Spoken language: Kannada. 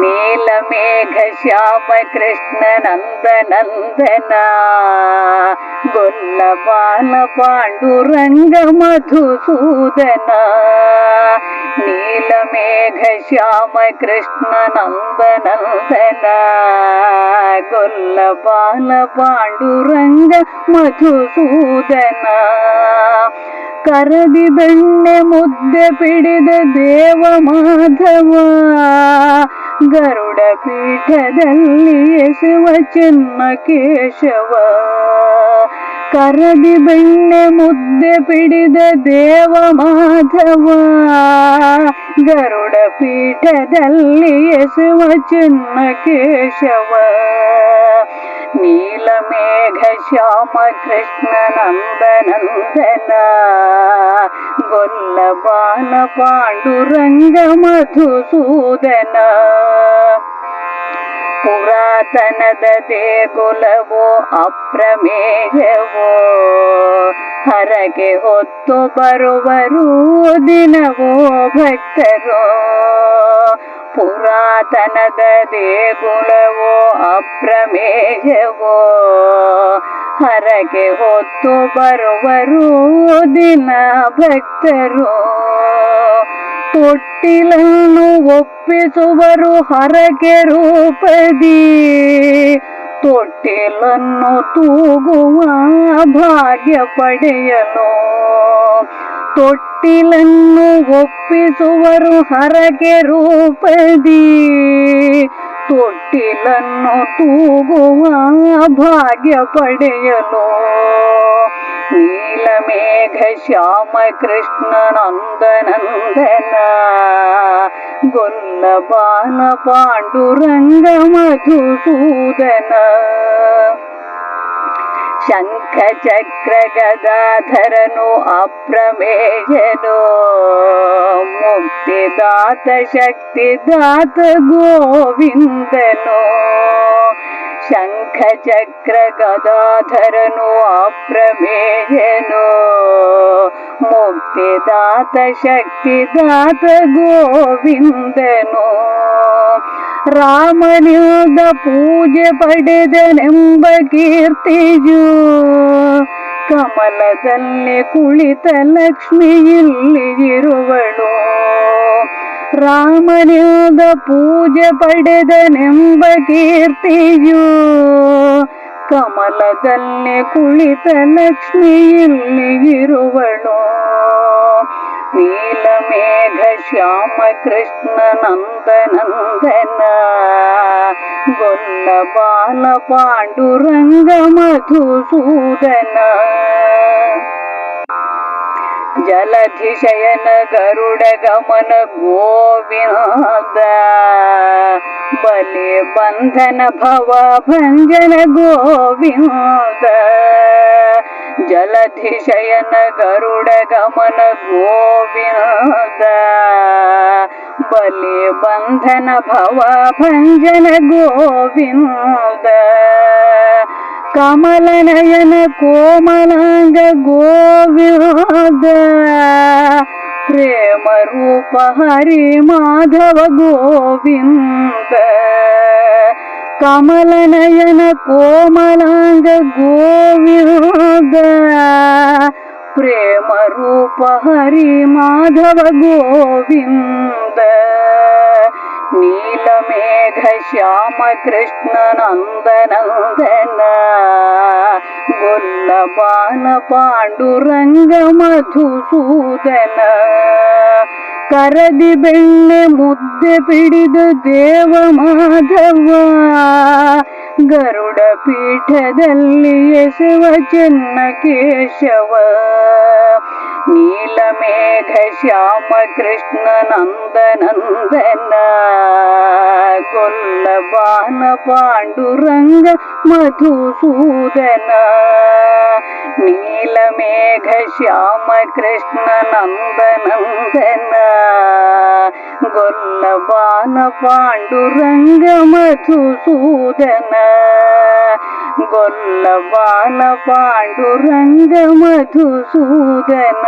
ನೀಲಮೇಘ ಶ್ಯಾಮ ಕೃಷ್ಣ ನಂದ ನಂದನ ಗೊಲ್ಲ ಬಾಲ ಪಾಂಡುರಂಗ ಮಧುಸೂದನ ನೀಲಮೇಘ ಶ್ಯಾಮ ಕೃಷ್ಣ ನಂದ ನಂದನ ಗೊಲ್ಲ ಬಾಲ ಪಾಂಡುರಂಗ ಮಧುಸೂದನ ಕರದಿ ಬೆಣ್ಣೆ ಮುದ್ದೆ ಪಿಡಿದ ದೇವ ಮಾಧವ ಗರುಡ ಪೀಠದಲ್ಲಿ ಎಸುವ ಚಿನ್ನ ಕೇಶವ ಕರದಿ ಬೆಣ್ಣೆ ಮುದ್ದೆ ಪಿಡಿದ ದೇವ ಮಾಧವ ಗರುಡ ಪೀಠದಲ್ಲಿ ಎಸುವ ಚಿನ್ನ ಕೇಶವ ನೀಲಮೇಘ ಶ್ಯಾಮ ಕೃಷ್ಣ ನಂದ ಬಾಲ ಪಾಂಡುರಂಗ ಮಧುಸೂದನ. ಪುರಾತನದ ದೇಗುಲವೋ ಅಪ್ರಮೇಯವೋ ಹರಗೆ ಹೊತ್ತು ಬರುವರು ದಿನವೋ ಭಕ್ತರು. ಪುರಾತನದ ದೇಗುಲವೋ ಅಪ್ರಮೇಯವೋ ಹರಗೆ ಹೊತ್ತು ಬರುವರು ದಿನ ಭಕ್ತರು. ತೊಟ್ಟಿಲನ್ನು ಒಪ್ಪಿಸುವರು ಹರಕೆ ರೂಪದಿ. ತೊಟ್ಟಿಲನ್ನು ತೂಗುವ ಭಾಗ್ಯ ಪಡೆಯಲು. ತೊಟ್ಟಿಲನ್ನು ಒಪ್ಪಿಸುವರು ಹರಕೆ ರೂಪದಿ. ತೊಟ್ಟಿಲನ್ನು ತೂಗುವ ಭಾಗ್ಯ ಪಡೆಯಲು ನೀಲಮೇಘ, ಶ್ಯಾಮ, ಕೃಷ್ಣ ನಂದ ಗೊಲ್ಲ ಬಾಲ ಪಾಂಡುರಂಗ, ಮಧುಸೂದನ ಶಂಖ ಚಕ್ರ ಗದಾಧರನು, ಅಪ್ರಮೇಯನು. ಮುಕ್ತಿದಾತ ಶಕ್ತಿದಾತ ಗೋವಿಂದನು. ಶಂಖ ಚಕ್ರ ಗದಾಧರನು ಅಪ್ರಮೇಯನು. ಶಕ್ತಿ ದಾತ ಗೋವಿಂದನು. ರಾಮನಿಂದ ಪೂಜೆ ಪಡೆದನೆಂಬ ಕೀರ್ತಿಯು ಕಮಲದಲ್ಲಿ ಕುಳಿತ ಲಕ್ಷ್ಮಿ ಇಲ್ಲಿ ಇರುವಳು ರಾಮನಿಂದ ಪೂಜೆ ಪಡೆದನೆಂಬ ಕೀರ್ತಿಯು ಕಮಲದಲ್ಲಿ ಕುಳಿತ ಲಕ್ಷ್ಮಿ ಇಲ್ಲಿ ಇರುವಳು ನೀಲಮೇಘ ಶ್ಯಾಮ ಕೃಷ್ಣ ನಂದ ನಂದನ ಗೊಲ್ಲ ಬಾಲ ಪಾಂಡುರಂಗ ಮಧುಸೂದನ जलधिशयन गरुड गमन गोविन्द बले बन्धन भव भञ्जन गोविन्द जलधिशयन गरुड गमन गोविन्द बले बन्धन भव भञ्जन गोविन्द कमलनयन कोमला రంగ గోవింద ప్రేమ రూప హరి మాధవ గోవింద. కమల నయన కోమలాంగ గోవింద ప్రేమ రూప హరి మాధవ గోవింద. ನೀಲಮೇಘ ಶ್ಯಾಮ ಕೃಷ್ಣ ನಂದ ನಂದನ ಗೊಲ್ಲ ಬಾಲ ಪಾಂಡುರಂಗ ಮಧುಸೂದನ, ಕರದಿ ಬೆಣ್ಣೆ ಮುದ್ದೆ ಪಿಡಿದ ದೇವ ಮಾಧವ, ಗರುಡ ಪೀಠದಲ್ಲಿ ಎಸೆವ ಚೆನ್ನ ಕೇಶವ. நீலமேக ശ്യാമ കൃഷ്ണ നന്ദനന്ദന കൊല്ലബാന പാണ്ഡുരംഗ മധുസൂദന നീലമേഘ ശ്യാമ കൃഷ്ണ നന്ദനന്ദന കൊല്ലബാന പാണ്ഡുരംഗ മധുസൂദന గొల్లవాన పాండురంగ మధుసూదన.